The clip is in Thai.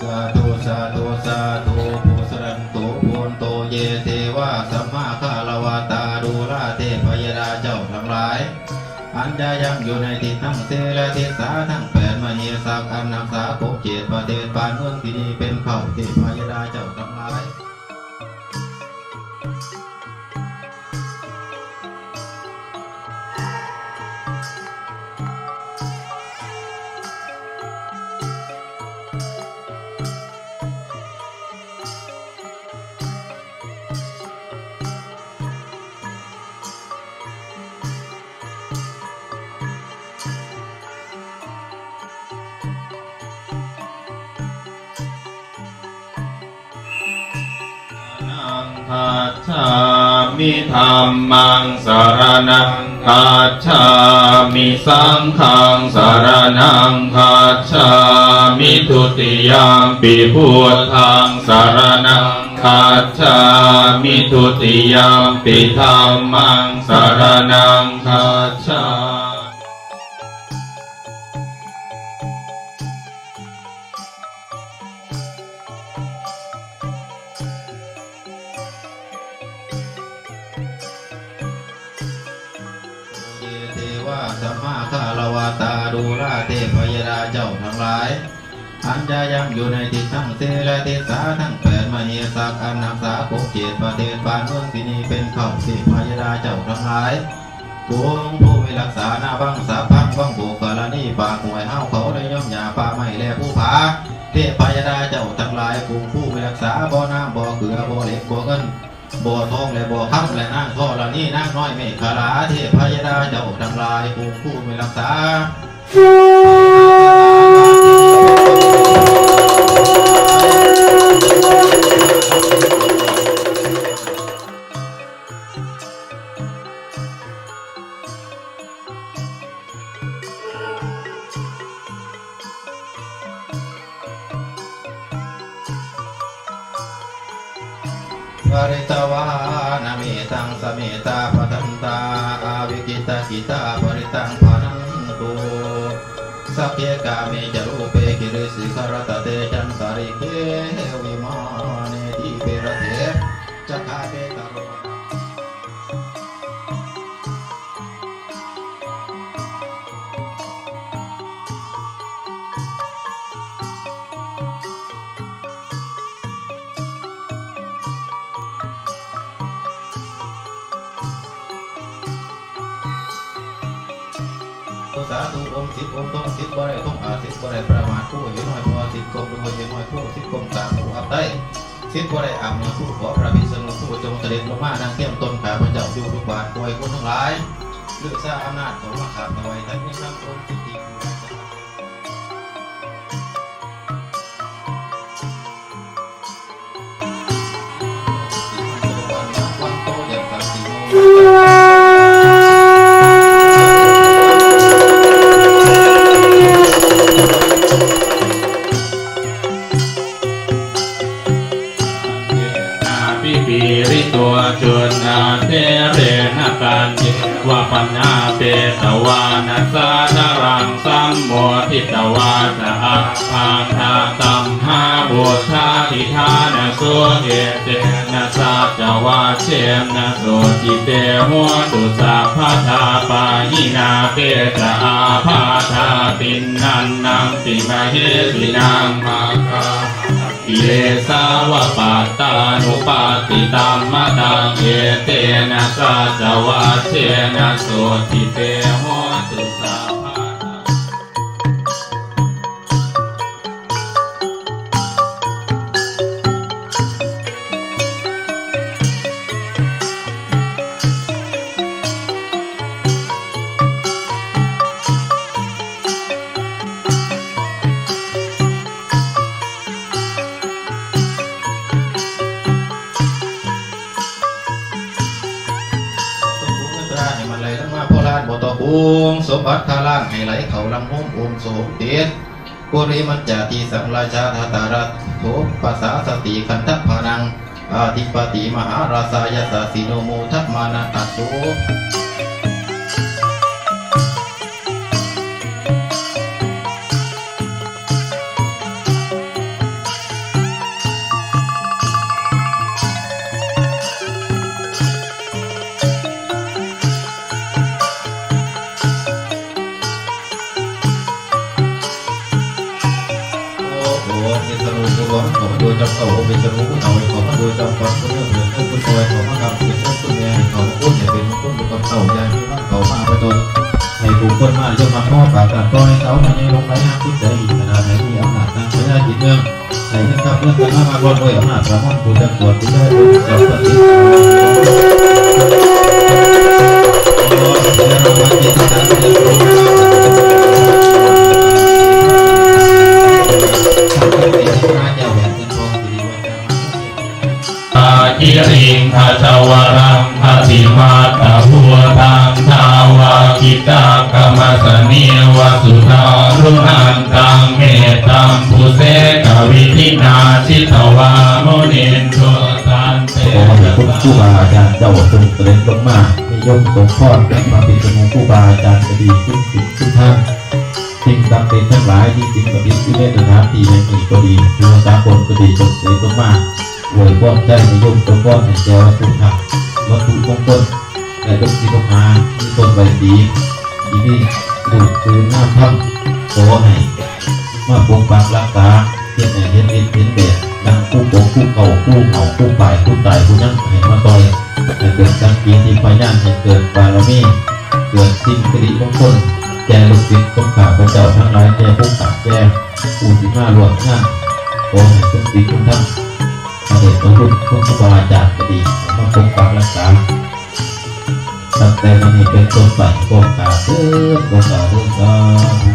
ธุสาธุปุสรันตุปุนโตเยเทวาสัมมาคารวาตาดูราเทพยดาเจ้าทั้งหลาย อันใดยังอยู่ในทิศทั้งเสและทิศสาทั้งแปดมณีสักอันนักสาภพเจตประเทศปานเมืองที่นี้เป็นเขาเทพยดาเจ้าทั้งหลาย มิธรรมังสารนังคาชามิสังฆังสารนังคาชามิทุติยามปิพุทธังสารนังคาชามิทุติยามปิธรรมังสาร สัมมาคารวาตาดูลาเทพยดาเจ้าทั้งหลาย อันใดยังอยู่ในทิศทั้งเสและทิศสาทั้งแปดมณีสักอันนำสาภพเจตประเทศปานเมืองที่นี้เป็นเขาเทพยดาเจ้าทั้งหลายปวงผู้มีรักษาหน้าบังสาพังบังบุกรณีปากหวยห้าวเขาได้ย่อมหยาป่าไม้แลผู้ผาเทพยดาเจ้าทั้งหลายปวงผู้มีรักษาบ่อน้ำบ่อเกลือบ่อเหล็กบ่อเงิน บ่อทองและบ่อคำและนางท่อละนี่นางน้อยเมฆลาเทพยดาเจ้าทั้งหลายผู้ผู้มีรักษา ปริตวานามิตังสเมตาปตันตาอาวิกิตากิตาปริตังพานังตุสักเยกามิจรูเปกิริสิกรตเตจ สิบองค์ต้องสิบบ่ได้ต้องอาสิบบ่ได้ประมาทผู้เห็นหน่อยพอสิบกลมรวยเห็นหน่อยผู้สิบกลมตามผู้อับได้สิบบ่ได้อ่ำเนื้อผู้ขอพระพิษณุผู้จงเสด็จลงมานางเทียมตนขาพระเจ้าอยู่ทุกบาทป่วยคนทั้งหลายเลือกสร้างอำนาจของมาขาดเอาไว้ทั้งนี้ทั้งคนสิทธิ นกันเทวปัญญาเปตวานัสสารังสัมโมทิตวาสะอาภาธาตัมหาบุทาทิธานะสุเอเตนะสัจวาเชมนะสุจิเตหัวตุสัพพะทาปายินาเปตอาภาธาตินนันนังติมเหสินังมาคาิเลสาวปัตตานุปาติตัมมะตังเยเตนะสัจวะเชนะโสติเตโหตุ องสมบัติทาล่างให้ไหลเขาลำห้มโองโสมเตียนปุริมันจาตีสังราชาทาตารัตโถภาษาสติคันทพพนังอาทิปติมหาราชายสาสิโนโมทัพมานาตัส โดยจำเขาเป็นจมูกเอาไว้เขามาดูจำฟันก็เรื่องเรื่องต้นซอยเขามากำเป็นต้นต้นแม่เขาพูดอย่าเป็นต้นเป็นคำเต่าใหญ่เขามาประจนให้ผู้คนมาจนมาพ่อปากกันก็ให้เขาในลงไปหาคุณใจอีกขนาดไหนที่อำนาจทางพระราชเมืองให้เงินครับเงินกันมามารวมด้วยอำนาจสามารถผู้จัดตรวจที่ได้ผู้จัดปฏิบัติ ให้บาอาจารย์เจ้าจงเสด็จลงมานิยมสงฆ์พรและมาเป็นสมุครูบาอาจารย์จะดีขึ้นสิ่งทุกท่านสิ่งศักดิ์สิทธิ์ทั้งหลายที่สิ่งประดิษฐ์ที่ในสถานที่แห่งนี้ก็ดีเรือสากลก็ดีจงเสด็จลงมาอวยพรใจในิยมสงฆ์พรให้แก่วัตถุธรรมวัตถุมงคลและทุกสิ่งทุกอย่าที่ตนไว้ดีที่นี่ดูคืนน้ำท่ำขอให้มาปกปักรักษาเห็นเห็นเห็นนิดเห็นแบบดังผู้ปกผู้เก่าผู้เหงาผู้ป่ายผู้ตายผู้นั่ง มาซอยให้เกิดการกีที่พยานให้เกิดบารมีเกิดสิ่งสิริมงคลแก่ลูกศิษย์ของข้าพระเจ้าทั้งหลายแก่ผู้ขัดแก่ผู้ที่มาร่วมงานขอให้ทุกสิ่งทุกท่านพระเดชพระคุณคุณครูบาอาจารย์ก็ดีมาปกปักรักษาตั้งแต่วันนี้เป็นต้นไปก็กราบเด้อก็กราบเด้อสาธุ